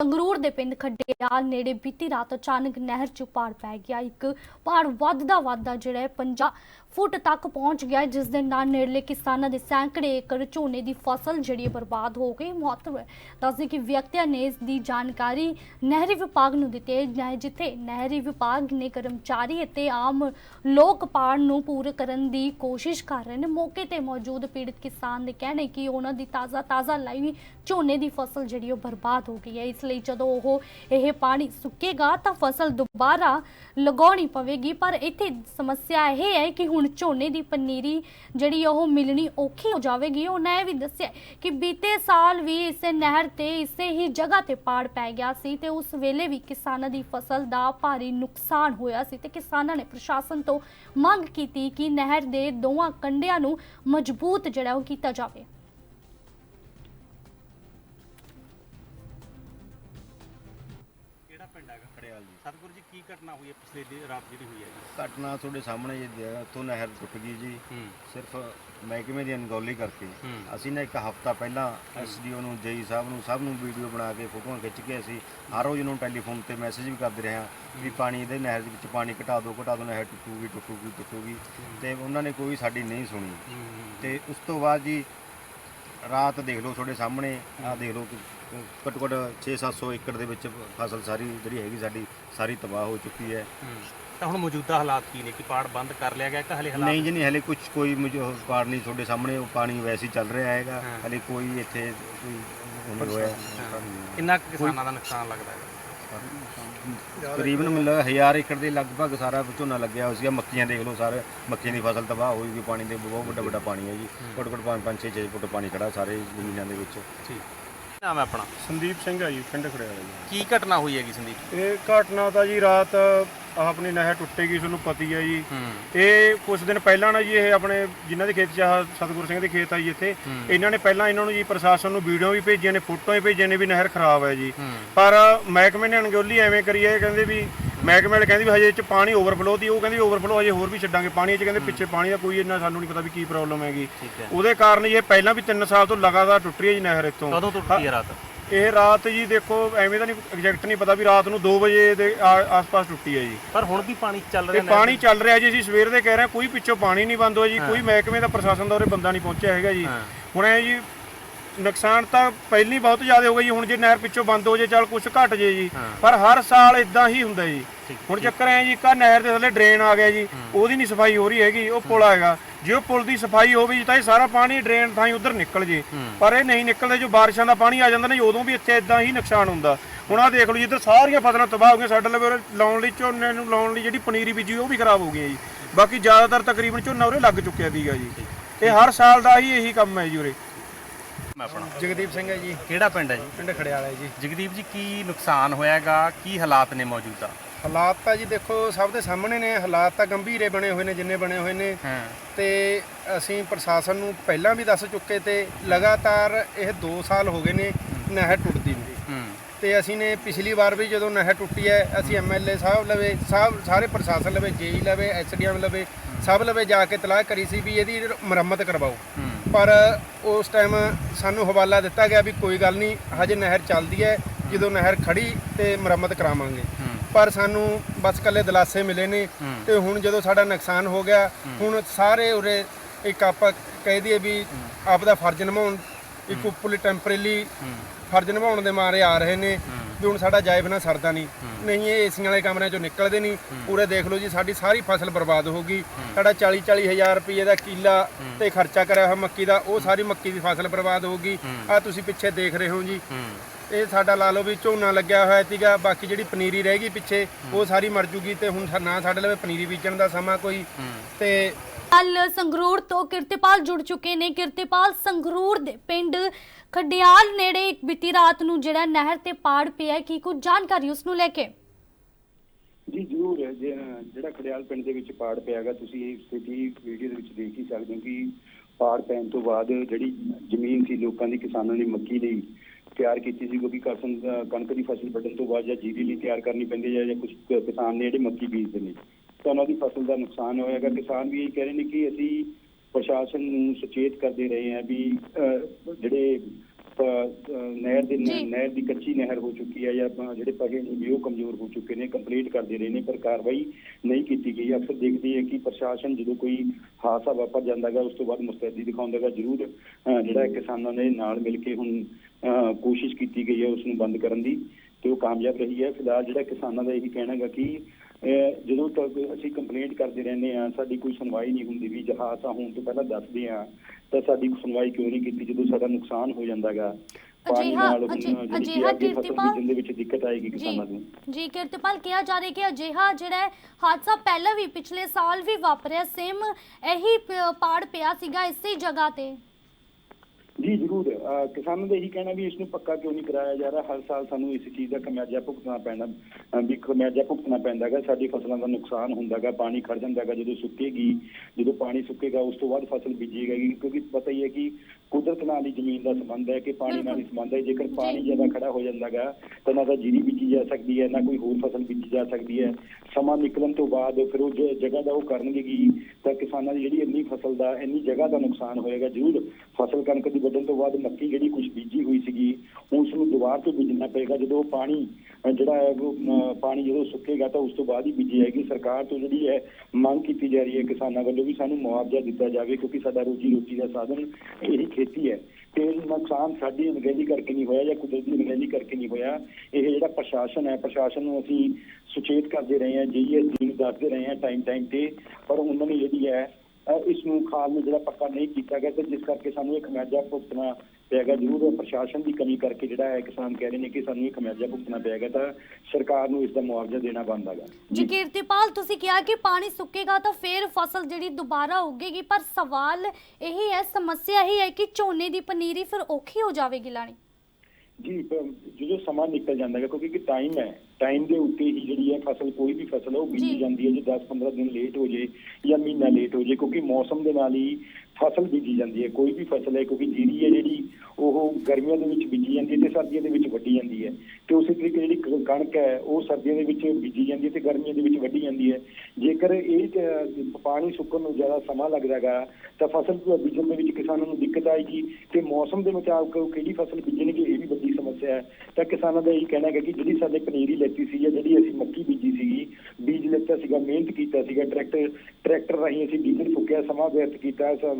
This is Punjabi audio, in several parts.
ਸੰਗਰੂਰ ਦੇ ਪਿੰਡ ਖੱਡਿਆਲ ਨੇੜੇ ਬੀਤੀ ਰਾਤ ਅਚਾਨਕ ਨਹਿਰ 'ਚ ਪਾੜ ਪੈ ਗਿਆ। ਇੱਕ ਪਾੜ ਵੱਧਦਾ ਵੱਧਦਾ ਜਿਹੜਾ ਹੈ 50 ਫੁੱਟ ਤੱਕ ਪਹੁੰਚ ਗਿਆ, ਜਿਸ ਦੇ ਨਾਲ ਨੇੜਲੇ ਕਿਸਾਨਾਂ ਦੇ ਸੈਂਕੜੇ ਏਕੜ ਝੋਨੇ ਦੀ ਫਸਲ ਜਿਹੜੀ ਬਰਬਾਦ ਹੋ ਗਈ। ਮਹੱਤਵ ਹੈ ਦੱਸਦੇ ਕਿ ਵਿਅਕਤੀਆਂ ਨੇ ਇਸ ਦੀ ਜਾਣਕਾਰੀ ਨਹਿਰੀ ਵਿਭਾਗ ਨੂੰ ਦਿੱਤੀ ਹੈ ਜਿੱਥੇ ਨਹਿਰੀ ਵਿਭਾਗ ਨੇ ਕਰਮਚਾਰੀ ਅਤੇ ਆਮ ਲੋਕ ਪਾਣ ਨੂੰ ਪੂਰਾ ਕਰਨ ਦੀ ਕੋਸ਼ਿਸ਼ ਕਰ ਰਹੇ ਨੇ। ਮੌਕੇ ਤੇ ਮੌਜੂਦ ਪੀੜਤ ਕਿਸਾਨ ਦੇ ਕਹਿਣੇ ਕਿ ਉਹਨਾਂ ਦੀ ਤਾਜ਼ਾ ਤਾਜ਼ਾ ਲਾਈ ਝੋਨੇ ਦੀ ਫਸਲ ਜਿਹੜੀ ਉਹ ਬਰਬਾਦ ਹੋ ਗਈ ਹੈ। ਇਸ ਲਈ ਜਦੋਂ ਉਹ ਇਹ ਪਾਣੀ ਸੁੱਕੇਗਾ ਤਾਂ ਫਸਲ ਦੁਬਾਰਾ ਲਗਾਉਣੀ ਪਵੇਗੀ। ਪਰ ਇੱਥੇ ਸਮੱਸਿਆ ਇਹ ਹੈ ਕਿ ਹੁਣ ਝੋਨੇ ਦੀ ਪਨੀਰੀ ਜਿਹੜੀ ਉਹ ਮਿਲਣੀ ਔਖੀ ਹੋ ਜਾਵੇਗੀ। ਉਹਨਾਂ ਇਹ ਵੀ ਦੱਸਿਆ ਕਿ ਬੀਤੇ ਸਾਲ ਵੀ ਇਸੇ ਨਹਿਰ ਤੇ ਇਸੇ ਹੀ ਜਗ੍ਹਾ ਤੇ ਪਾੜ ਪੈ ਗਿਆ ਸੀ ਤੇ ਉਸ ਵੇਲੇ ਵੀ ਕਿਸਾਨਾਂ ਦੀ ਫਸਲ ਦਾ ਭਾਰੀ ਨੁਕਸਾਨ ਹੋਇਆ ਸੀ ਤੇ ਕਿਸਾਨਾਂ ਨੇ ਪ੍ਰਸ਼ਾਸਨ ਤੋਂ ਮੰਗ ਕੀਤੀ ਕਿ ਨਹਿਰ ਦੇ ਦੋਵਾਂ ਕੰਢਿਆਂ ਨੂੰ ਮਜ਼ਬੂਤ ਜਿਹੜਾ ਉਹ ਕੀਤਾ ਜਾਵੇ। ਸਤਿਗੁਰੂ ਜੀ ਕੀ ਘਟਨਾ ਹੋਈ ਹੈ ਪਿਛਲੇ ਦਿਨ ਰਾਤ ਜਿਹੜੀ ਹੋਈ ਹੈ ਜੀ? ਘਟਨਾ ਤੁਹਾਡੇ ਸਾਹਮਣੇ ਜੀ ਦੇ- ਉੱਥੋਂ ਨਹਿਰ ਟੁੱਟ ਗਈ ਜੀ। ਹੂੰ। ਸਿਰਫ ਮਹਿਕਮੇ ਦੀ ਅਣਗੌਲੀ ਕਰਕੇ। ਹੂੰ। ਅਸੀਂ ਨਾ ਇੱਕ ਹਫਤਾ ਪਹਿਲਾਂ ਐਸਡੀਓ ਨੂੰ ਜਈ ਸਾਹਿਬ ਨੂੰ ਸਭ ਨੂੰ ਵੀਡੀਓ ਬਣਾ ਕੇ ਫੋਟੋਆਂ ਖਿੱਚ ਕੇ ਅਸੀਂ ਹਰ ਰੋਜ਼ ਨੂੰ ਟੈਲੀਫੋਨ ਤੇ ਮੈਸੇਜ ਵੀ ਕਰਦੇ ਰਹੇ ਹਾਂ ਵੀ ਪਾਣੀ ਇਹਦੇ ਨਹਿਰ ਦੇ ਵਿੱਚ ਪਾਣੀ ਘਟਾ ਦਿਓ ਘਟਾ ਦਿਓ ਨਹਿਰ ਟੁੱਟੂਗੀ ਟੁੱਟੂਗੀ ਟੁੱਟੂਗੀ। ਤੇ ਉਹਨਾਂ ਨੇ ਕੋਈ ਸਾਡੀ ਨਹੀਂ ਸੁਣੀ। ਹੂੰ ਤੇ ਉਸ ਤੋਂ ਬਾਅਦ ਜੀ ਰਾਤ ਦੇਖ ਲਓ ਤੁਹਾਡੇ ਸਾਹਮਣੇ ਆਹ ਦੇਖ ਲਓ ਕਿ ਘੱਟੋ ਘੱਟ 6-700 ਏਕੜ ਦੇ ਵਿੱਚ ਫਸਲ ਸਾਰੀ ਜਿਹੜੀ ਹੈਗੀ ਸਾਡੀ ਸਾਰੀ ਤਬਾਹ ਹੋ ਚੁੱਕੀ ਹੈ। ਤਾਂ ਹੁਣ ਮੌਜੂਦਾ ਹਾਲਾਤ ਕੀ ਨੇ ਕਿ ਪਾੜ ਬੰਦ ਕਰ ਲਿਆ ਗਿਆ ਕਿ ਹਲੇ ਹਾਲਾਤ ਨਹੀਂ ਜੀ ਨਹੀਂ ਹਲੇ ਕੁਝ ਕੋਈ ਪਾੜ ਨਹੀਂ ਤੁਹਾਡੇ ਸਾਹਮਣੇ ਉਹ ਪਾਣੀ ਵੈਸੇ ਹੀ ਚੱਲ ਰਿਹਾ ਹੈਗਾ। ਹਾਂ। ਹਲੇ ਕੋਈ ਇੱਥੇ ਕੋਈ ਉਹ ਨਹੀਂ ਹੋਇਆ ਕਿੰਨਾ ਕੁ ਕਿਸਾਨਾਂ ਦਾ ਨੁਕਸਾਨ ਲੱਗਦਾ ਹੈ ਤਕਰੀਬਨ ਲੱਗਾ 1000 ਏਕੜ ਦੇ ਲਗਭਗ ਸਾਰਾ ਝੋਨਾ ਲੱਗਿਆ ਹੋਇਆ ਸੀਗਾ। ਮੱਕੀਆਂ ਦੇਖ ਲਓ ਸਾਰੇ ਮੱਕੀਆਂ ਦੀ ਫਸਲ ਤਬਾਹ ਹੋਈ ਵੀ ਪਾਣੀ ਦੇ ਬਹੁਤ ਵੱਡਾ ਵੱਡਾ ਪਾਣੀ ਹੈ ਜੀ। ਘੱਟੋ ਘੱਟ 5 5 6 6 ਫੁੱਟ ਪਾਣੀ ਖੜਾ ਸਾਰੇ ਜ਼ਮੀਨਾਂ ਦੇ ਵਿੱਚ। ਠੀਕ। ਨਾਮ ਹੈ ਆਪਣਾ? ਸੰਦੀਪ ਸਿੰਘ ਆ ਜੀ ਪਿੰਡ ਖੜਿਆਲਾ ਜੀ ਕੀ ਘਟਨਾ ਹੋਈ ਹੈਗੀ ਸੰਦੀਪ? ਇਹ ਘਟਨਾ ਤਾਂ ਜੀ ਰਾਤ ਆਹ ਆਪਣੀ ਨਹਿਰ ਟੁੱਟੇਗੀ ਤੁਹਾਨੂੰ ਪਤੀ ਹੈ ਜੀ। ਇਹ ਕੁਝ ਦਿਨ ਪਹਿਲਾਂ ਨਾ ਜੀ ਇਹ ਆਪਣੇ ਜਿਨ੍ਹਾਂ ਦੇ ਖੇਤ ਚ ਆਹ ਸਤਿਗੁਰ ਸਿੰਘ ਦੇ ਖੇਤ ਆ ਜੀ ਇੱਥੇ ਇਹਨਾਂ ਨੇ ਪਹਿਲਾਂ ਇਹਨਾਂ ਨੂੰ ਜੀ ਪ੍ਰਸ਼ਾਸਨ ਨੂੰ ਵੀਡੀਓ ਵੀ ਭੇਜੀਆਂ ਨੇ ਫੋਟੋਆਂ ਵੀ ਭੇਜੀਆਂ ਨੇ ਵੀ ਨਹਿਰ ਖਰਾਬ ਹੈ ਜੀ। ਪਰ ਮਹਿਕਮੇ ਨੇ ਅਣਗੌਲੀ ਐਵੇਂ ਕਰੀ ਹੈ ਕਹਿੰਦੇ ਵੀ ਮਹਿਕਮੇ ਵਾਲੇ ਕਹਿੰਦੇ ਵੀ ਹਜੇ ਇਹ ਚ ਪਾਣੀ ਓਵਰਫਲੋ ਦੀ ਉਹ ਕਹਿੰਦੇ ਓਵਰਫਲੋ ਹਜੇ ਹੋਰ ਵੀ ਛੱਡਾਂਗੇ ਪਾਣੀ ਇਹ ਚ ਕਹਿੰਦੇ ਪਿੱਛੇ ਪਾਣੀ ਦਾ ਕੋਈ ਇੰਨਾ ਸਾਨੂੰ ਨਹੀਂ ਪਤਾ ਵੀ ਕੀ ਪ੍ਰੋਬਲਮ ਹੈਗੀ। ਉਹਦੇ ਕਾਰਨ ਇਹ ਪਹਿਲਾਂ ਵੀ 3 ਸਾਲ ਤੋਂ ਲਗਾਤਾਰ ਟੁੱਟ ਰਹੀ ਹੈ ਜੀ ਨਹਿਰ ਇੱਥੋਂ। ਕਦੋਂ ਟੁੱਟੀ ਹੈ ਰਾਤ? ਇਹ ਰਾਤ ਜੀ ਦੇਖੋ ਐਵੇਂ ਤਾਂ ਨਹੀਂ ਐਗਜ਼ੈਕਟ ਨਹੀਂ ਪਤਾ ਵੀ ਰਾਤ ਨੂੰ 2 ਵਜੇ ਦੇ ਆ- ਆਸ-ਪਾਸ ਟੁੱਟੀ ਹੈ ਜੀ। ਪਰ ਹੁਣ ਵੀ ਪਾਣੀ ਚੱਲ ਤੇ ਰਿਹਾ ਪਾਣੀ ਚੱਲ ਰਿਹਾ ਜੀ ਅਸੀਂ ਸਵੇਰ ਦੇ ਕਹਿ ਰਹੇ ਹਾਂ ਕੋਈ ਪਿੱਛੋਂ ਪਾਣੀ ਨਹੀਂ ਬੰਦ ਹੋਇਆ ਜੀ ਕੋਈ ਮਹਿਕਮੇ ਦਾ ਪ੍ਰਸ਼ਾਸਨ ਦਾ ਉਰੇ ਬੰਦਾ ਨਹੀਂ ਪਹੁੰਚਿਆ ਹੈਗਾ ਜੀ। ਹੁਣ ਇਹ ਜੀ ਨੁਕਸਾਨ ਤਾਂ ਪਹਿਲੀ ਬਹੁਤ ਜ਼ਿਆਦਾ ਹੋ ਜੀ ਹੁਣ ਜੇ ਨਹਿਰ ਪਿੱਛੋਂ ਬੰਦ ਹੋ ਜੇ ਚੱਲ ਕੁਝ ਘਟ ਜੇ ਜੀ। ਪਰ ਹਰ ਸਾਲ ਇਦਾਂ ਹੀ ਹੁੰਦਾ ਜੀ। ਹੁਣ ਚੱਕਰ ਐ ਜੀ ਕਾ ਨਹਿਰ ਦੇ ਥੱਲੇ ਡਰੇਨ ਆ ਗਿਆ ਜੀ ਉਹਦੀ ਨਹੀਂ ਸਫ਼ਾਈ ਹੋ ਰਹੀ ਹੈਗੀ ਉਹ ਪੁਲ ਆਏਗਾ ਜੇ ਉਹ ਪੁਲ ਦੀ ਸਫ਼ਾਈ ਹੋਵੇ ਜੀ ਤਾਂ ਇਹ ਸਾਰਾ ਪਾਣੀ ਡਰੇਨ ਥਾਂ ਉਧਰ ਨਿਕਲ ਜੇ। ਪਰ ਇਹ ਨਹੀਂ ਨਿਕਲਦਾ ਜੋ ਬਾਰਿਸ਼ਾਂ ਦਾ ਪਾਣੀ ਆ ਜਾਂਦਾ ਨਾ ਉਦੋਂ ਵੀ ਇੱਥੇ ਇਦਾਂ ਹੀ ਨੁਕਸਾਨ ਹੁੰਦਾ। ਹੁਣ ਆਹ ਦੇਖ ਲਓ ਜੀ ਇੱਧਰ ਸਾਰੀਆਂ ਫਸਲਾਂ ਤਬਾਹ ਹੋ ਗਈਆਂ ਸਾਡੇ ਲਵੇ ਲਾਉਣ ਲਈ ਝੋਨੇ ਨੂੰ ਲਾਉਣ ਲਈ ਜਿਹੜੀ ਪਨੀਰੀ ਬੀਜੀ ਉਹ ਵੀ ਖਰਾਬ ਹੋ ਗਈ ਹੈ ਜੀ। ਬਾਕੀ ਜ਼ਿਆਦਾਤਰ ਤਕਰੀਬਨ ਝੋਨਾ ਉਰੇ ਲੱਗ ਚੁੱਕਿਆ ਸੀਗਾ ਜੀ। ਇਹ ਹਰ ਸਾਲ ਦਾ ਹੀ ਇਹੀ ਕੰਮ ਹੈ ਜੀ ਉਰੇ। ਮੈਂ ਆਪਣਾ? ਜਗਦੀਪ ਸਿੰਘ ਹੈ ਜੀ। ਕਿਹੜਾ ਪਿੰਡ ਹੈ ਜੀ? ਪਿੰਡ ਖੜਿਆਲਾ ਜੀ। ਜਗਦੀਪ ਜੀ ਕੀ ਨੁਕਸਾਨ ਹੋਇਆਗਾ? ਕੀ ਹਾਲਾਤ ਨੇ ਮੌਜੂਦਾ? ਹਾਲਾਤ ਤਾਂ ਜੀ ਦੇਖੋ ਸਭ ਦੇ ਸਾਹਮਣੇ ਨੇ। ਹਾਲਾਤ ਤਾਂ ਗੰਭੀਰੇ ਬਣੇ ਹੋਏ ਨੇ ਜਿੰਨੇ ਬਣੇ ਹੋਏ ਨੇ। ਹਾਂ। ਤੇ ਅਸੀਂ ਪ੍ਰਸ਼ਾਸਨ ਨੂੰ ਪਹਿਲਾਂ ਵੀ ਦੱਸ ਚੁੱਕੇ ਤੇ ਲਗਾਤਾਰ ਇਹ 2 ਸਾਲ ਹੋ ਗਏ ਨੇ ਨਹਿਰ ਟੁੱਟਦੀ ਨੂੰ। ਹੂੰ। ਤੇ ਅਸੀਂ ਨੇ ਪਿਛਲੀ ਵਾਰ ਵੀ ਜਦੋਂ ਨਹਿਰ ਟੁੱਟੀ ਹੈ ਅਸੀਂ ਐਮਐਲਏ ਸਾਹਿਬ ਲਵੇ ਸਭ ਸਾਰੇ ਪ੍ਰਸ਼ਾਸਨ ਲਵੇ ਜੇਈ ਲਵੇ ਐਸਡੀਐਮ ਲਵੇ ਸਭ ਲਵੇ ਜਾ ਕੇ ਤਲਾਹ ਕਰੀ ਸੀ ਵੀ ਇਹਦੀ ਮੁਰੰਮਤ ਕਰਵਾਓ। ਪਰ ਉਸ ਟਾਈਮ ਸਾਨੂੰ ਹਵਾਲਾ ਦਿੱਤਾ ਗਿਆ ਵੀ ਕੋਈ ਗੱਲ ਨਹੀਂ ਹਜੇ ਨਹਿਰ ਚੱਲਦੀ ਹੈ ਜਦੋਂ ਨਹਿਰ ਖੜੀ ਤੇ ਮੁਰੰਮਤ ਕਰਾਵਾਂਗੇ। ਪਰ ਸਾਨੂੰ ਬਸ ਕੱਲੇ ਦਲਾਸੇ ਮਿਲੇ ਨੇ। ਤੇ ਹੁਣ ਜਦੋਂ ਸਾਡਾ ਨੁਕਸਾਨ ਹੋ ਗਿਆ ਹੁਣ ਸਾਰੇ ਉਰੇ ਇੱਕ ਆਪਾਂ ਕਹਿ ਦਈਏ ਵੀ ਆਪ ਦਾ ਫਰਜ਼ ਨਿਭਾਉਣ ਇੱਕ ਉੱਪਰਲੀ ਟੈਂਪਰੇਰੀ ਫਰਜ਼ ਨਿਭਾਉਣ ਦੇ ਮਾਰੇ ਆ ਰਹੇ ਨੇ। ਵੀ ਹੁਣ ਸਾਡਾ ਜਾਇਬ ਨਾ ਸਰਦਾ ਨਹੀਂ। ਨਹੀਂ ਇਹ ਏਸੀਆਂ ਵਾਲੇ ਕਮਰਿਆਂ ਚੋਂ ਨਿਕਲਦੇ ਨਹੀਂ। ਉਰੇ ਦੇਖ ਲਓ ਜੀ ਸਾਡੀ ਸਾਰੀ ਫਸਲ ਬਰਬਾਦ ਹੋ ਗਈ। ਸਾਡਾ 40 40 ਹਜ਼ਾਰ ਰੁਪਏ ਦਾ ਕੀਲਾ ਤੇ ਖਰਚਾ ਕਰਿਆ ਹੋਇਆ ਮੱਕੀ ਦਾ ਉਹ ਸਾਰੀ ਮੱਕੀ ਦੀ ਫਸਲ ਬਰਬਾਦ ਹੋ ਗਈ। ਆ ਤੁਸੀਂ ਪਿੱਛੇ ਦੇਖ ਰਹੇ ਹੋ ਜੀ। ਇਹ ਸਾਡਾ ਲਾ ਲਓ ਵੀ ਝੋਨਾ ਲੱਗਿਆ ਹੋਇਆ ਸੀਗਾ ਬਾਕੀ ਜਿਹੜੀ ਪਨੀਰੀ ਰਹਿ ਗਈ ਪਿੱਛੇ ਉਹ ਸਾਰੀ ਮਰ ਜੂਗੀ ਤੇ ਹੁਣ ਨਾ ਸਾਡੇ ਲਵੇ ਪਨੀਰੀ ਬੀਜਣ ਦਾ ਸਮਾਂ ਕੋਈ। ਤੇ ਨਾਲ ਸੰਗਰੂਰ ਤੋਂ ਕਿਰਤੀਪਾਲ ਜੁੜ ਚੁੱਕੇ ਨੇ। ਕਿਰਤੀਪਾਲ ਸੰਗਰੂਰ ਦੇ ਪਿੰਡ ਖੱਡਿਆਲ ਨੇੜੇ ਇੱਕ ਬੀਤੀ ਰਾਤ ਨੂੰ ਜਿਹੜਾ ਨਹਿਰ ਤੇ ਪਾੜ ਪਿਆ ਕੀ ਕੁਝ ਜਾਣਕਾਰੀ ਉਸ ਨੂੰ ਲੈ ਕੇ? ਜੀ, ਜ਼ਰੂਰ ਜੇ- ਜਿਹੜਾ ਖੜਿਆਲ ਪਿੰਡ ਦੇ ਵਿੱਚ ਪਾੜ ਪਿਆਗਾ ਤੁਸੀਂ ਇਹ ਸਥਿਤੀ ਵੀਡੀਓ ਦੇ ਵਿੱਚ ਦੇਖ ਹੀ ਸਕਦੇ ਹੋ ਕਿ ਪਾੜ ਪੈਣ ਤੋਂ ਬਾਅਦ ਜਿਹੜੀ ਜ਼ਮੀਨ ਸੀ, ਲੋਕਾਂ ਦੀ, ਕਿਸਾਨਾਂ ਨੇ ਮੱਕੀ ਲਈ ਤਿਆਰ ਕੀਤੀ ਸੀ, ਕਿਉਂਕਿ ਕਸਮ ਕਣਕ ਦੀ ਫਸਲ ਵੱਢਣ ਤੋਂ ਬਾਅਦ ਜਾਂ ਜੀਰੀ ਲਈ ਤਿਆਰ ਕਰਨੀ ਪੈਂਦੀ ਹੈ ਜਾਂ ਕੁਝ ਕਿਸਾਨ ਨੇ ਜਿਹੜੇ ਮੱਕੀ ਬੀਜਦੇ ਨੇ, ਤਾਂ ਉਹਨਾਂ ਦੀ ਫਸਲ ਦਾ ਨੁਕਸਾਨ ਹੋਇਆਗਾ ਕਿਸਾਨ ਵੀ ਇਹ ਕਹਿ ਰਹੇ ਨੇ ਕਿ ਅਸੀਂ ਪ੍ਰਸ਼ਾਸਨ ਨੂੰ ਸੁਚੇਤ ਕਰਦੇ ਰਹੇ ਹਾਂ ਵੀ ਜਿਹੜੇ ਨਹਿਰ ਦੇ। ਨਹਿਰ ਦੀ ਕੱਚੀ ਨਹਿਰ ਹੋ ਚੁੱਕੀ ਹੈ ਜਾਂ ਜਿਹੜੇ ਪਹੇ ਨੇ ਵੀ ਉਹ ਕਮਜ਼ੋਰ ਹੋ ਚੁੱਕੇ ਨੇ ਕੰਪਲੀਟ ਕਰਦੇ ਰਹੇ ਨੇ ਪਰ ਕਾਰਵਾਈ ਨਹੀਂ ਕੀਤੀ ਗਈ ਅਕਸਰ ਦੇਖਦੇ ਹੈ ਕਿ ਪ੍ਰਸ਼ਾਸਨ ਜਦੋਂ ਕੋਈ ਹਾਦਸਾ ਵਾਪਰ ਜਾਂਦਾਗਾ ਉਸ ਤੋਂ ਬਾਅਦ ਮੁਸਤੈਦੀ ਦਿਖਾਉਂਦਾਗਾ ਜ਼ਰੂਰ ਜਿਹੜਾ ਕਿਸਾਨਾਂ ਨੇ ਨਾਲ ਮਿਲ ਕੇ ਹੁਣ ਕੋਸ਼ਿਸ਼ ਕੀਤੀ ਗਈ ਹੈ ਉਸ ਨੂੰ ਬੰਦ ਕਰਨ ਦੀ ਤੇ ਉਹ ਕਾਮਯਾਬ ਰਹੀ ਹੈ ਫਿਲਹਾਲ ਜਿਹੜਾ ਕਿਸਾਨਾਂ ਦਾ ਇਹੀ ਕਹਿਣਾ ਹੈਗਾ ਕਿ ਜਦੋਂ ਤੱਕ ਅਸੀਂ ਕੰਪਲੇਂਟ ਕਰਦੇ ਰਹਿੰਦੇ ਆ ਸਾਡੀ ਕੋਈ ਸੁਣਵਾਈ ਨਹੀਂ ਹੁੰਦੀ ਵੀ ਜਹਾਜ਼ਾ ਹੋਣ ਤੋਂ ਪਹਿਲਾਂ ਦੱਸਦੇ ਆ ਤਾਂ ਸਾਡੀ ਸੁਣਵਾਈ ਕਿਉਂ ਨਹੀਂ ਕੀਤੀ ਜਦੋਂ ਸਾਡਾ ਨੁਕਸਾਨ ਹੋ ਜਾਂਦਾਗਾ ਅਜਿਹਾ- ਕੀਰਤੀਪਾਲ- ਬੀਜਣ ਦੇ ਵਿੱਚ ਦਿੱਕਤ ਆਏਗੀ ਜੀ ਕਿਸਾਨਾਂ ਨੂੰ। ਜੀ ਕਿਰਤਪਾਲ ਕਿਹਾ ਜਾ ਰਿਹਾ ਕਿ ਅਜਿਹਾ ਜਿਹੜਾ ਹਾਦਸਾ ਪਹਿਲਾਂ ਵੀ ਪਿਛਲੇ ਸਾਲ ਵੀ ਵਾਪਰਿਆ ਸੇਮ ਇਹੀ ਪਾੜ ਪਿਆ ਸੀਗਾ ਇਸੇ ਜਗ੍ਹਾ ਤੇ। ਜੀ, ਜ਼ਰੂਰ। ਅਹ ਕਿਸਾਨਾਂ ਦਾ ਇਹੀ ਕਹਿਣਾ ਵੀ ਇਸ ਨੂੰ ਪੱਕਾ ਕਿਉਂ ਨਹੀਂ ਕਰਾਇਆ ਜਾ ਰਿਹਾ? ਹਰ ਸਾਲ ਸਾਨੂੰ ਇਸ ਚੀਜ਼ ਦਾ ਕਮਿਆਜ਼ਾ ਭੁਗਤਣਾ ਪੈਂਦਾ ਵੀ ਖਮਿਆਜਾ ਭੁਗਤਣਾ ਪੈਂਦਾਗਾ ਸਾਡੀ ਫਸਲਾਂ ਦਾ ਨੁਕਸਾਨ ਹੁੰਦਾਗਾ ਪਾਣੀ ਖੜ ਜਾਂਦਾਗਾ ਜਦੋਂ ਸੁੱਕੇਗੀ, ਜਦੋਂ ਪਾਣੀ ਸੁੱਕੇਗਾ, ਉਸ ਤੋਂ ਬਾਅਦ ਫਸਲ ਬੀਜੇਗੀ ਕਿਉਂਕਿ ਪਤਾ ਹੀ ਹੈ ਕਿ ਨਾਲ ਹੀ ਜ਼ਮੀਨ ਦਾ ਸੰਬੰਧ ਹੈ ਕਿ ਪਾਣੀ ਨਾਲ ਹੀ ਸੰਬੰਧ ਹੈ। ਜੇਕਰ ਪਾਣੀ ਜ਼ਿਆਦਾ ਖੜਾ ਹੋ ਜਾਂਦਾਗਾ ਤਾਂ ਨਾ ਤਾਂ ਜੀਰੀ ਬੀਜੀ ਜਾ ਸਕਦੀ ਹੈ ਨਾ ਕੋਈ ਹੋਰ ਫਸਲ ਬੀਜੀ ਜਾ ਸਕਦੀ ਹੈ। ਸਮਾਂ ਨਿਕਲਣ ਤੋਂ ਬਾਅਦ ਫਿਰ ਉਹ ਜਗ੍ਹਾ ਦਾ ਉਹ ਕਰਨਗੇ ਕੀ? ਤਾਂ ਕਿਸਾਨਾਂ ਦੀ ਜਿਹੜੀ ਇੰਨੀ ਫਸਲ ਦਾ ਇੰਨੀ ਜਗ੍ਹਾ ਦਾ ਨੁਕਸਾਨ ਹੋਏਗਾ ਜ਼ਰੂਰ ਫਸਲ ਕਣਕ ਦੀ ਵੱਢਣ ਤੋਂ ਬਾਅਦ ਮੱਕੀ ਜਿਹੜੀ ਕੁਝ ਬੀਜੀ ਹੋਈ ਸੀਗੀ ਉਸ ਨੂੰ ਦੁਬਾਰਾ ਤੋਂ ਬੀਜਣਾ ਪਏਗਾ। ਜਦੋਂ ਉਹ ਪਾਣੀ ਜਿਹੜਾ ਹੈ ਉਹ, ਪਾਣੀ ਜਦੋਂ ਸੁੱਕੇਗਾ ਤਾਂ ਉਸ ਤੋਂ ਬਾਅਦ ਹੀ ਬੀਜੀ ਜਾਏਗੀ। ਸਰਕਾਰ ਤੋਂ ਜਿਹੜੀ ਹੈ ਮੰਗ ਕੀਤੀ ਜਾ ਰਹੀ ਹੈ ਕਿਸਾਨਾਂ ਵੱਲੋਂ ਵੀ ਸਾਨੂੰ ਮੁਆਵਜ਼ਾ ਦਿੱਤਾ ਜਾਵੇ ਕਿਉਂਕਿ ਸਾਡਾ ਰੋਜੀ ਰੋਟੀ ਦਾ ਸਾਧਨ ਇਹੀ ਖੇਤੀ ਹੈ। ਤੇ ਨੁਕਸਾਨ ਸਾਡੀ ਅਣਗਹਿਲੀ ਕਰਕੇ ਨਹੀਂ ਹੋਇਆ ਜਾਂ ਕੁਦਰਤੀ ਅਣਗਹਿਲੀ ਕਰਕੇ ਨਹੀਂ ਹੋਇਆ, ਇਹ ਜਿਹੜਾ ਪ੍ਰਸ਼ਾਸਨ ਹੈ, ਪ੍ਰਸ਼ਾਸਨ ਨੂੰ ਅਸੀਂ ਸੁਚੇਤ ਕਰਦੇ ਰਹੇ ਹਾਂ ਜੀਐਸਡੀ ਨੂੰ ਦੱਸਦੇ ਰਹੇ ਹਾਂ ਟਾਈਮ ਟਾਈਮ ਤੇ, ਪਰ ਉਹਨਾਂ ਨੇ ਜਿਹੜੀ ਹੈ, ਅਹ ਇਸ ਨੂੰ ਖਾਲ ਨੂੰ ਜਿਹੜਾ ਪੱਕਾ ਨਹੀਂ ਕੀਤਾ ਗਿਆ ਤੇ ਜਿਸ ਕਰਕੇ ਸਾਨੂੰ ਇਹ ਖਮਿਆਜਾ ਭੁਗਤਣਾ ਪਿਆਗਾ ਜ਼ਰੂਰ ਪ੍ਰਸ਼ਾਸਨ ਦੀ ਕਮੀ ਕਰਕੇ ਜਿਹੜਾ ਹੈ ਕਿਸਾਨ ਕਹਿ ਰਹੇ ਨੇ ਕਿ ਸਾਨੂੰ ਇਹ ਖਮਿਆਜਾ ਭੁਗਤਣਾ ਪਿਆਗਾ ਤਾਂ ਸਰਕਾਰ ਨੂੰ ਇਸ ਦਾ ਮੁਆਵਜ਼ਾ ਦੇਣਾ ਬਣਦਾ ਗਾ ਜੀ ਕੀਰਤੀਪਾਲ ਤੁਸੀਂ ਕਿਹਾ ਕਿ ਪਾਣੀ ਸੁੱਕੇਗਾ ਤਾਂ ਫਿਰ ਫਸਲ ਜਿਹੜੀ ਦੁਬਾਰਾ ਉੱਗੇਗੀ ਪਰ ਸਵਾਲ ਇਹੀ ਹੈ ਸਮੱਸਿਆ ਇਹੀ ਹੈ ਕਿ ਝੋਨੇ ਦੀ ਪਨੀਰੀ ਫਿਰ ਔਖੀ ਹੋ ਜਾਵੇਗੀ ਲਾਣੀ ਜੀ ਜਦੋਂ ਸਮਾਂ ਨਿਕਲ ਜਾਂਦਾ ਹੈ ਕਿਉਂਕਿ ਕਿ ਟਾਈਮ ਹੈ ਟਾਈਮ ਦੇ ਉੱਤੇ ਹੀ ਜਿਹੜੀ ਹੈ ਫਸਲ ਕੋਈ ਵੀ ਫਸਲ ਹੈ ਉਹ ਬੀਜੀ। ਜਾਂਦੀ ਹੈ ਜੇ 10-15 ਦਿਨ ਲੇਟ ਹੋ ਜੇ ਜਾਂ ਮਹੀਨਾ ਲੇਟ ਹੋ ਜੇ ਕਿਉਂਕਿ ਮੌਸਮ ਦੇ ਨਾਲ ਹੀ ਫਸਲ ਬੀਜੀ ਜਾਂਦੀ ਹੈ, ਕੋਈ ਵੀ ਫਸਲ ਹੈ, ਕਿਉਂਕਿ ਜੀਰੀ ਹੈ ਜਿਹੜੀ, ਉਹ ਗਰਮੀਆਂ ਦੇ ਵਿੱਚ ਬੀਜੀ ਜਾਂਦੀ ਹੈ ਤੇ ਸਰਦੀਆਂ ਦੇ ਵਿੱਚ ਵੱਢੀ ਜਾਂਦੀ ਹੈ। ਤੇ ਉਸੇ ਤਰੀਕੇ ਜਿਹੜੀ ਕਣਕ ਹੈ, ਉਹ ਸਰਦੀਆਂ ਦੇ ਵਿੱਚ ਬੀਜੀ ਜਾਂਦੀ ਹੈ ਤੇ ਗਰਮੀਆਂ ਦੇ ਵਿੱਚ ਵੱਢੀ ਜਾਂਦੀ ਹੈ। ਜੇਕਰ ਇਹ ਪਾਣੀ ਸੁੱਕਣ ਨੂੰ ਜ਼ਿਆਦਾ ਸਮਾਂ ਲੱਗਦਾਗਾ ਤਾਂ ਫਸਲ ਬੀਜਣ ਦੇ ਵਿੱਚ ਕਿਸਾਨਾਂ ਨੂੰ ਦਿੱਕਤ ਆਏਗੀ ਤੇ ਮੌਸਮ ਦੇ ਮੁਤਾਬਕ ਕਿਹੜੀ ਫਸਲ ਬੀਜਣਗੇ, ਇਹ ਵੀ ਵੱਡੀ ਸਮੱਸਿਆ ਹੈ। ਤਾਂ ਕਿਸਾਨਾਂ ਦਾ ਇਹ ਕਹਿਣਾ ਹੈ ਕਿ ਜਿਹੜੀ ਸਾਡੇ ਪਨੀਰੀ ਲੈਤੀ ਸੀ ਜਾਂ ਜਿਹੜੀ ਅਸੀਂ ਮੱਕੀ ਬੀਜੀ ਸੀਗੀ, ਬੀਜ ਲੈਤਾ ਸੀਗਾ, ਮਿਹਨਤ ਕੀਤਾ ਸੀਗਾ, ਟਰੈਕਟਰ ਟਰੈਕਟਰ ਰਾਹੀਂ ਅਸੀਂ ਡੀਜ਼ਲ ਫੂਕਿਆ ਸਮਾਂ ਵਿਅਰਥ ਕੀਤਾ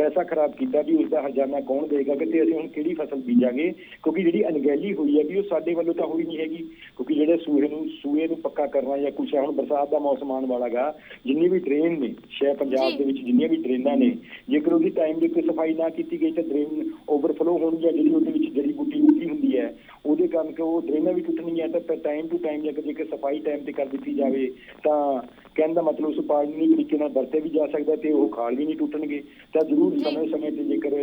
ਪੈਸਾ ਖਰਾਬ ਕੀਤਾ ਵੀ ਉਸ ਦਾ ਹਰਜਾਨਾ ਕੌਣ ਦੇਗਾ ਕਿ ਤੇ ਅਸੀਂ ਹੁਣ ਕਿਹੜੀ ਫਸਲ ਬੀਜਾਂਗੇ? ਕਿਉਂਕਿ ਜਿਹੜੀ ਅਣਗਹਿਲੀ ਹੋਈ ਹੈ ਵੀ ਉਹ ਸਾਡੇ ਵੱਲੋਂ ਤਾਂ ਹੋਈ ਨਹੀਂ ਹੈਗੀ। ਕਿਉਂਕਿ ਜਿਹੜੇ ਸੂਏ ਨੂੰ ਸੂਏ ਨੂੰ ਪੱਕਾ ਕਰਨਾ ਜਾਂ ਕੁਛ ਹੁਣ ਬਰਸਾਤ ਦਾ ਮੌਸਮ ਆਉਣ ਵਾਲਾਗਾ ਜਿੰਨੀ ਵੀ ਡਰੇਨ ਨੇ ਸ਼ਹਿਰ ਪੰਜਾਬ ਜੀ। ਦੇ ਵਿੱਚ ਜਿੰਨੀਆਂ ਵੀ ਡਰੇਨਾਂ ਨੇ ਜੇਕਰ ਉਹਦੀ ਟਾਈਮ ਦੇ ਉੱਤੇ ਸਫ਼ਾਈ ਨਾ ਕੀਤੀ ਗਈ ਤਾਂ ਡਰੇਨ ਓਵਰਫਲੋ ਹੋਣੀ ਹੈ ਜਿਹੜੀ ਉਹਦੇ ਵਿੱਚ ਜੜੀ ਬੂਟੀ ਉੱਗੀ ਹੁੰਦੀ ਹੈ। ਉਹਦੇ ਕਾਰਨ ਕਿ ਉਹ ਡਰੇਨਾਂ ਵੀ ਟੁੱਟਣਗੀਆਂ ਤਾਂ ਟਾਈਮ ਟੂ ਟਾਈਮ ਜੇਕਰ ਜੇਕਰ ਸਫ਼ਾਈ ਟਾਈਮ ਤੇ ਕਰ ਦਿੱਤੀ ਜਾਵੇ ਤਾਂ ਕਹਿਣ ਦਾ ਮਤਲਬ ਉਸ ਪਾਣੀ ਨੂੰ ਤਰੀਕੇ ਨਾਲ ਵਰਤੇ ਵੀ ਜਾ ਸਕਦਾ ਤੇ ਉਹ ਖਾਲ ਵੀ ਨਹੀਂ ਟੁੱਟਣਗੇ। ਤਾਂ ਜ਼ਰੂਰ ਜੀ। ਸਮੇਂ ਸਮੇਂ ਤੇ ਜੇਕਰ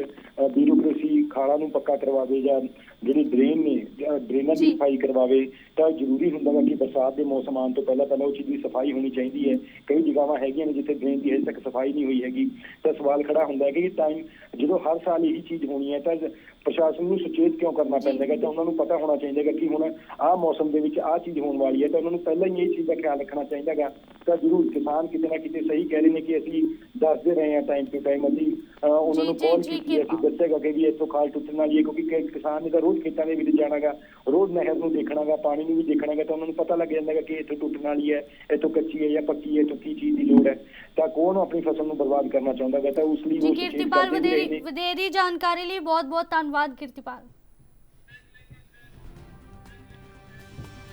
ਬਿਊਰੋਕ੍ਰੇਸੀ ਖਾਲਾਂ ਨੂੰ ਪੱਕਾ ਕਰਵਾਵੇ ਜਾਂ ਜਿਹੜੀ ਡਰੇਨ ਨੇ ਜਾਂ ਡਰੇਨਾਂ ਦੀ। ਸਫ਼ਾਈ ਕਰਵਾਵੇ ਤਾਂ ਜ਼ਰੂਰੀ ਹੁੰਦਾ ਹੈ ਕਿ ਬਰਸਾਤ ਦੇ ਮੌਸਮ ਆਉਣ ਤੋਂ ਪਹਿਲਾਂ ਪਹਿਲਾਂ ਉਹ ਚੀਜ਼ ਦੀ ਸਫ਼ਾਈ ਹੋਣੀ ਚਾਹੀਦੀ ਹੈ। ਕਈ ਜਗ੍ਹਾਵਾਂ ਹੈਗੀਆਂ ਨੇ ਜਿੱਥੇ ਡਰੇਨ ਦੀ ਹਜੇ ਤੱਕ ਸਫ਼ਾਈ ਨਹੀਂ ਹੋਈ ਹੈਗੀ। ਤਾਂ ਸਵਾਲ ਖੜਾ ਹੁੰਦਾ ਹੈ ਕਿ ਟਾਈਮ ਜਦੋਂ ਹਰ ਸਾਲ ਇਹੀ ਚੀਜ਼ ਹੋਣੀ ਹੈ ਤਾਂ ਪ੍ਰਸ਼ਾਸਨ ਨੂੰ ਸੁਚੇਤ ਕਿਉਂ ਕਰਨਾ ਪੈਂਦਾ ਹੈ ਤਾਂ ਉਹਨਾਂ ਨੂੰ ਪਤਾ ਹੋਣਾ ਚਾਹੀਦਾ ਹੈ ਕਿ ਹੁਣ ਆਹ ਮੌਸਮ ਦੇ ਵਿੱਚ ਆਹ ਚੀਜ਼ ਹੋਣ ਵਾਲੀ ਹੈ ਤਾਂ ਉਹਨਾਂ ਨੂੰ ਪਹਿਲਾਂ ਹੀ ਇਹ ਚੀਜ਼ ਦਾ ਖਿਆਲ ਰੱਖਣਾ ਚਾਹੀਦਾ ਹੈ ਤਾਂ ਜ਼ਰੂਰ ਕਿਸਾਨ ਕਿਤੇ ਨਾ ਕਿਤੇ ਸਹੀ ਕਹਿ ਰਹੇ ਨੇ ਕਿ ਅਸੀਂ ਦੱਸਦੇ ਰਹੇ ਹਾਂ ਟਾਈਮ ਟੂ ਟਾਈਮ ਅਸੀਂ ਉਹਨਾਂ ਨੂੰ ਕਾਲ ਕੀਤੀ ਅਸੀਂ। ਦੱਸੇਗਾ ਕਿ ਵੀ ਇੱਥੋਂ ਖਾਲ ਟੁੱਟਣ ਵਾਲੀ ਹੈ ਕਿਉਂਕਿ ਕਿਸਾਨ ਨੇ ਤਾਂ ਰੋਜ਼ ਖੇਤਾਂ ਦੇ ਵਿੱਚ ਜਾਣਾਗਾ ਰੋਜ਼ ਨਹਿਰ ਨੂੰ ਦੇਖਣਾਗਾ ਪਾਣੀ ਨੂੰ ਵੀ ਦੇਖਣਾਗਾ ਤਾਂ ਉਹਨਾਂ ਨੂੰ ਪਤਾ ਲੱਗ ਜਾਂਦਾਗਾ ਕਿ ਇੱਥੋਂ ਟੁੱਟਣ ਵਾਲੀ ਹੈ ਇੱਥੋਂ ਕੱਚੀ ਹੈ ਜਾਂ ਪੱਕੀ ਹੈ ਇੱਥੋਂ ਕੀ ਚੀਜ਼ ਦੀ ਲੋੜ ਹੈ। ਤਾਂ ਕੌਣ ਆਪਣੀ ਫਸਲ ਨੂੰ ਬਰਬਾਦ ਕਰਨਾ ਚਾਹੁੰਦਾ ਹੈ ਤਾਂ ਉਸ ਲਈ ਜੀ ਉਹ ਕੀਰਤੀਪਾਲ ਵਧੇਰੀ। ਵਧੇਰੀ ਜਾਣਕਾਰੀ ਲਈ ਬਹੁਤ ਬਹੁਤ ਧੰਨਵਾਦ ਕੀਰਤੀਪਾਲ।